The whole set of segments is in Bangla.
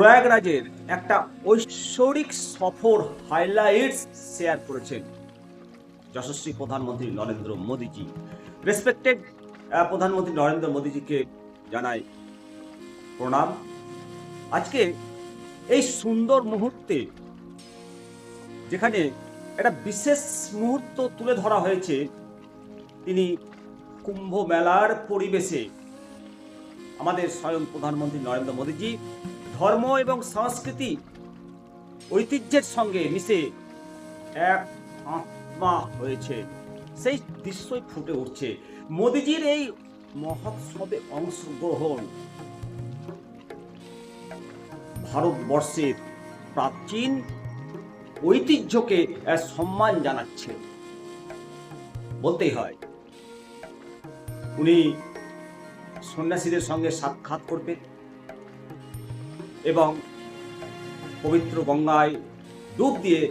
প্রয়াগরাজের একটা ঐশ্বরিক সফর হাইলাইটস শেয়ার করেছেন। যশস্বী প্রধানমন্ত্রী নরেন্দ্র মোদীজি। রেসপেক্টেড প্রধানমন্ত্রী নরেন্দ্র মোদীজিকে জানাই প্রণাম। আজকে এই সুন্দর মুহূর্তে যেখানে একটা বিশেষ মুহূর্ত তুলে ধরা হয়েছে, তিনি কুম্ভ মেলার পরিবেশে আমাদের স্বয়ং প্রধানমন্ত্রী নরেন্দ্র মোদীজি ধর্ম এবং সংস্কৃতি ঐতিহ্যের সঙ্গে মিশে এক আত্মা হয়েছে। সেই দৃশ্যই ফুটে উঠছে। মোদিজির এই মহোৎসবে অংশগ্রহণ ভারতবর্ষের প্রাচীন ঐতিহ্যকে সম্মান জানাচ্ছে। বলতেই হয়, উনি সন্ন্যাসীদের সঙ্গে সাক্ষাৎ করবেন। এবং পবিত্র গঙ্গায় ডুব দিয়ে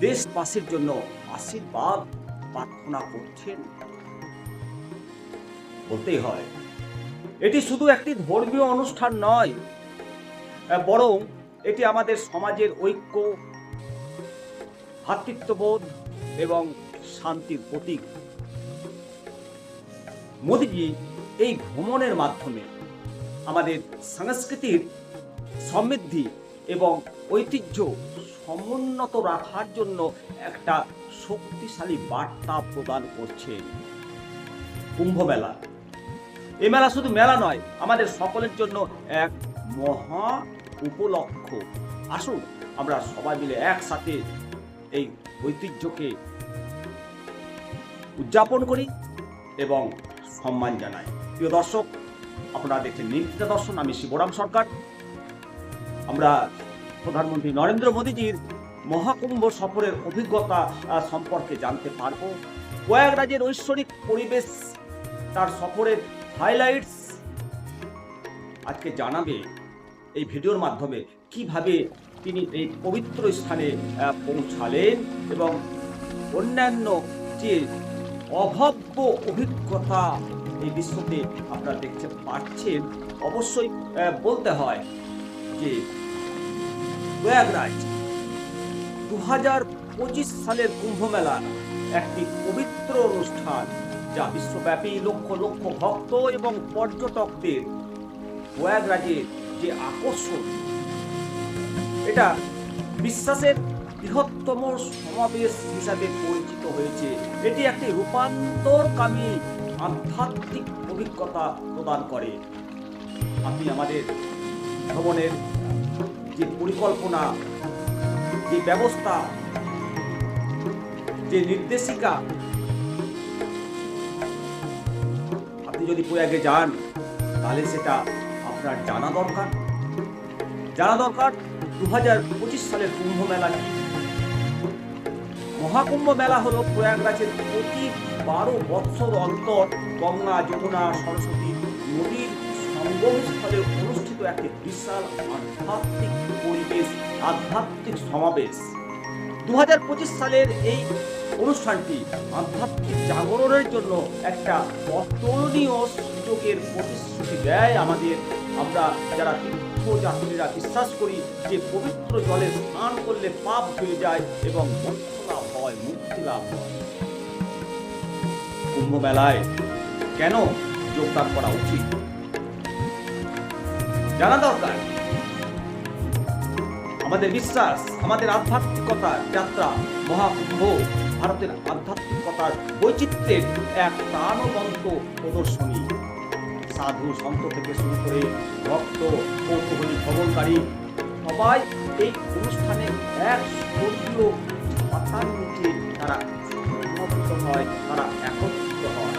দেশবাসীর জন্য আশীর্বাদ প্রার্থনা করছেন। বলতেই হয়। এটি শুধু একটি ধর্মীয় অনুষ্ঠান নয় বরং এটি আমাদের সমাজের ঐক্য ভ্রাতৃত্ববোধ এবং শান্তির প্রতীক। মোদিজি এই ভ্রমণের মাধ্যমে আমাদের সংস্কৃতির সমৃদ্ধি এবং ঐতিহ্য সমুন্নত রাখার জন্য একটা শক্তিশালী বার্তা প্রদান করছে। কুম্ভ মেলা এই মেলা শুধু মেলা নয়, আমাদের সকলের জন্য এক মহা উপলক্ষ। আসুন, আমরা সবাই মিলে একসাথে এই ঐতিহ্যকে উদযাপন করি এবং সম্মান জানাই। প্রিয় দর্শক, আপনারা দেখছেন নির্দিত দর্শন, আমি শিবরাম সরকার। আমরা প্রধানমন্ত্রী নরেন্দ্র মোদীজির মহাকুম্ভ সফরের অভিজ্ঞতা সম্পর্কে জানতে পারব। প্রয়াগরাজের ঐশ্বরিক পরিবেশ, তার সফরের হাইলাইটস আজকে জানাবে এই ভিডিওর মাধ্যমে। কীভাবে তিনি এই পবিত্র স্থানে পৌঁছালেন এবং অন্যান্য যে অভব্য অভিজ্ঞতা এই বিশ্বতে আপনারা দেখতে পাচ্ছেন, অবশ্যই বলতে হয়। যে প্রয়াগরাজ দু হাজার পঁচিশ সালের কুম্ভ মেলা একটি পবিত্র অনুষ্ঠান, যা বিশ্বব্যাপী লক্ষ লক্ষ ভক্ত এবং পর্যটকদের প্রয়াগরাজের যে আকর্ষণ, এটা বিশ্বাসের বৃহত্তম সমাবেশ হিসাবে পরিচিত হয়েছে। এটি একটি রূপান্তরকামী আধ্যাত্মিক অভিজ্ঞতা প্রদান করে। আপনি আমাদের ভ্রমণের যে পরিকল্পনা, যে ব্যবস্থা, যে নির্দেশিকা, আপনি যদি প্রয়াগে যান, তাহলে সেটা আপনার জানা দরকার। জানা দরকার দু হাজার পঁচিশ সালের কুম্ভ মেলা কি মহাকুম্ভ মেলা হলো প্রয়াগরাজের প্রতি বারো বৎসর অন্তর গঙ্গা, যমুনা, সরস্বতী নদীর সঙ্গমস্থলে অনুষ্ঠিত বিশাল আধ্যাত্মিক পরিবেশ, আধ্যাত্মিক সমাবেশ। দু সালের এই অনুষ্ঠানটি আধ্যাত্মিক জাগরণের জন্য একটা অতুলনীয় সুযোগের প্রতিশ্রুতি দেয় আমাদের। আমরা যারা তীর্থযাত্রীরা বিশ্বাস করি যে পবিত্র জলে স্নান করলে পাপ ধুয়ে যায় এবং হয়, মুক্তি লাভ হয়। কুম্ভ মেলায় কেন যোগদান করা উচিত? জানা দরকার। আমাদের বিশ্বাস, আমাদের আধ্যাত্মিকতার যাত্রা মহাকুম্ভ ভারতের আধ্যাত্মিকতার বৈচিত্র্যের এক প্রাণবন্ত প্রদর্শনী। সাধু সন্ত থেকে শুরু করে ভক্ত, কৌতূহলী ভ্রমণকারী সবাই এই অনুষ্ঠানে এক স্বর্গীয় পাতার নিচে তারা হয়, তারা একত্রিত হয়।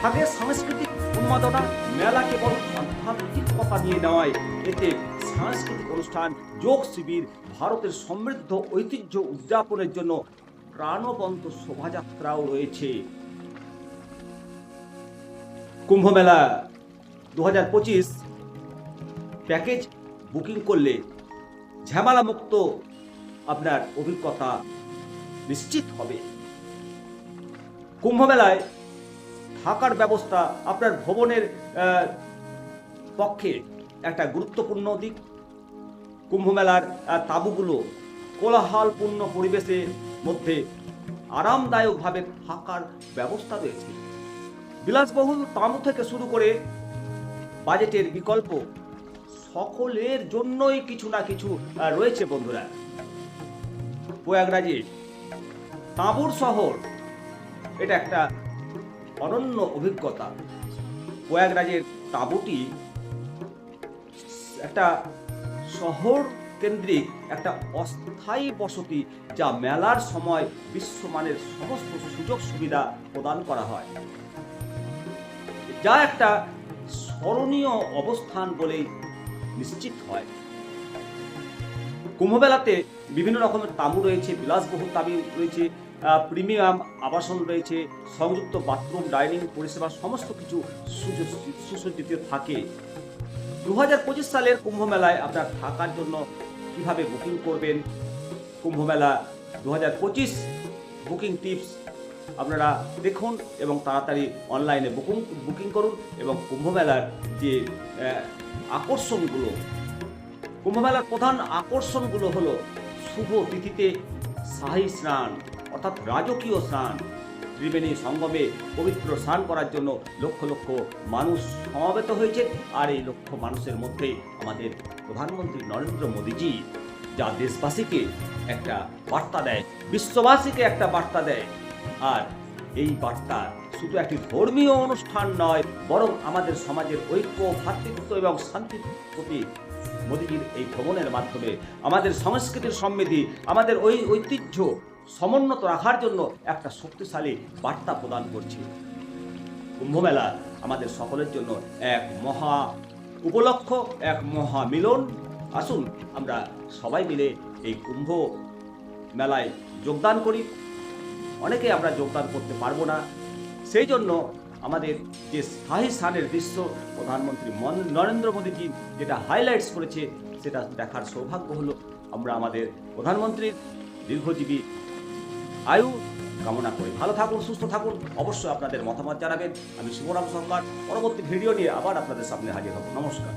থাকে সাংস্কৃতিক উন্মাদনা মেলা কেবল আধ্যাত্মিকতা নিয়ে নয়, এতে সাংস্কৃতিক অনুষ্ঠান, যোগ শিবির, ভারতের সমৃদ্ধ ঐতিহ্য উদযাপনের জন্য প্রাণবন্ত শোভাযাত্রাও রয়েছে। কুম্ভ মেলা দু হাজার পঁচিশ, প্যাকেজ বুকিং করলে ঝামেলা মুক্ত আপনার অভিজ্ঞতা নিশ্চিত হবে। কুম্ভ মেলায় থাকার ব্যবস্থা আপনার আহ, পক্ষে একটা গুরুত্বপূর্ণ দিক। কুম্ভমেলার তাঁবুগুলো কোলাহলপূর্ণ পরিবেশের মধ্যে আরামদায়কভাবে থাকার ব্যবস্থা রয়েছে। বিলাসবহুল তাঁবু থেকে শুরু করে বাজেটের বিকল্প সকলের জন্যই কিছু না কিছু রয়েছে বন্ধুরা। প্রয়াগরাজে তাঁবুর শহর এটা একটা অনন্য অভিজ্ঞতা। প্রয়াগরাজের তাঁবুটি একটা শহর কেন্দ্রিক একটা অস্থায়ী বসতি যা মেলার সময় বিশ্বমানের সমস্ত সুযোগ সুবিধা প্রদান করা হয়। যা একটা স্মরণীয় অবস্থান বলেই নিশ্চিত হয়। কুম্ভমেলাতে বিভিন্ন রকমের তাঁবু রয়েছে, বিলাসবহুল তাবি রয়েছে প্রিমিয়াম আবাসন রয়েছে, সংযুক্ত বাথরুম, ডাইনিং, পরিষেবা, সমস্ত কিছু সুসজ্জিত থাকে। দু হাজার পঁচিশ সালের কুম্ভ মেলায় আপনার থাকার জন্য কীভাবে বুকিং করবেন? কুম্ভ মেলা দু হাজার পঁচিশ বুকিং টিপস আপনারা দেখুন এবং তাড়াতাড়ি অনলাইনে বুকিং বুকিং করুন এবং কুম্ভমেলার যে আকর্ষণগুলো, কুম্ভমেলার প্রধান আকর্ষণগুলো হলো শুভ তিথিতে শাহী স্নান। অর্থাৎ রাজকীয় স্নান। ত্রিবেণী সঙ্গমে পবিত্র স্নান করার জন্য লক্ষ লক্ষ মানুষ সমাবেত হয়েছে। আর এই লক্ষ মানুষের মধ্যে আমাদের প্রধানমন্ত্রী নরেন্দ্র মোদীজি, যা দেশবাসীকে একটা বার্তা দেয়, বিশ্ববাসীকে একটা বার্তা দেয়। আর এই বার্তা শুধু একটি ধর্মীয় অনুষ্ঠান নয়, বরং আমাদের সমাজের ঐক্য, ভ্রাতৃত্ব এবং শান্তির প্রতি মোদীজির এই ভ্রমণের মাধ্যমে আমাদের সংস্কৃতির সমৃদ্ধি, আমাদের ওই ঐতিহ্য সমুন্নত রাখার জন্য একটা শক্তিশালী বার্তা প্রদান করছে। কুম্ভমেলা আমাদের সকলের জন্য এক মহা উপলক্ষ, এক মহা মিলন। আসুন আমরা সবাই মিলে এই কুম্ভ মেলায় যোগদান করি। অনেকে আমরা যোগদান করতে পারব না। সেই জন্য আমাদের যে স্থায়ী স্থানের দৃশ্য, প্রধানমন্ত্রী মন- নরেন্দ্র মোদীজি যেটা হাইলাইটস করেছে, সেটা দেখার সৌভাগ্য হলো আমরা আমাদের প্রধানমন্ত্রীর দীর্ঘজীবী আয়ু, কামনা করি ভালো থাকুন, সুস্থ থাকুন। অবশ্যই আপনাদের মতামত জানাবেন। আমি শিবরাম সরকার। পরবর্তী ভিডিও নিয়ে আবার আপনাদের সামনে হাজির হব। নমস্কার।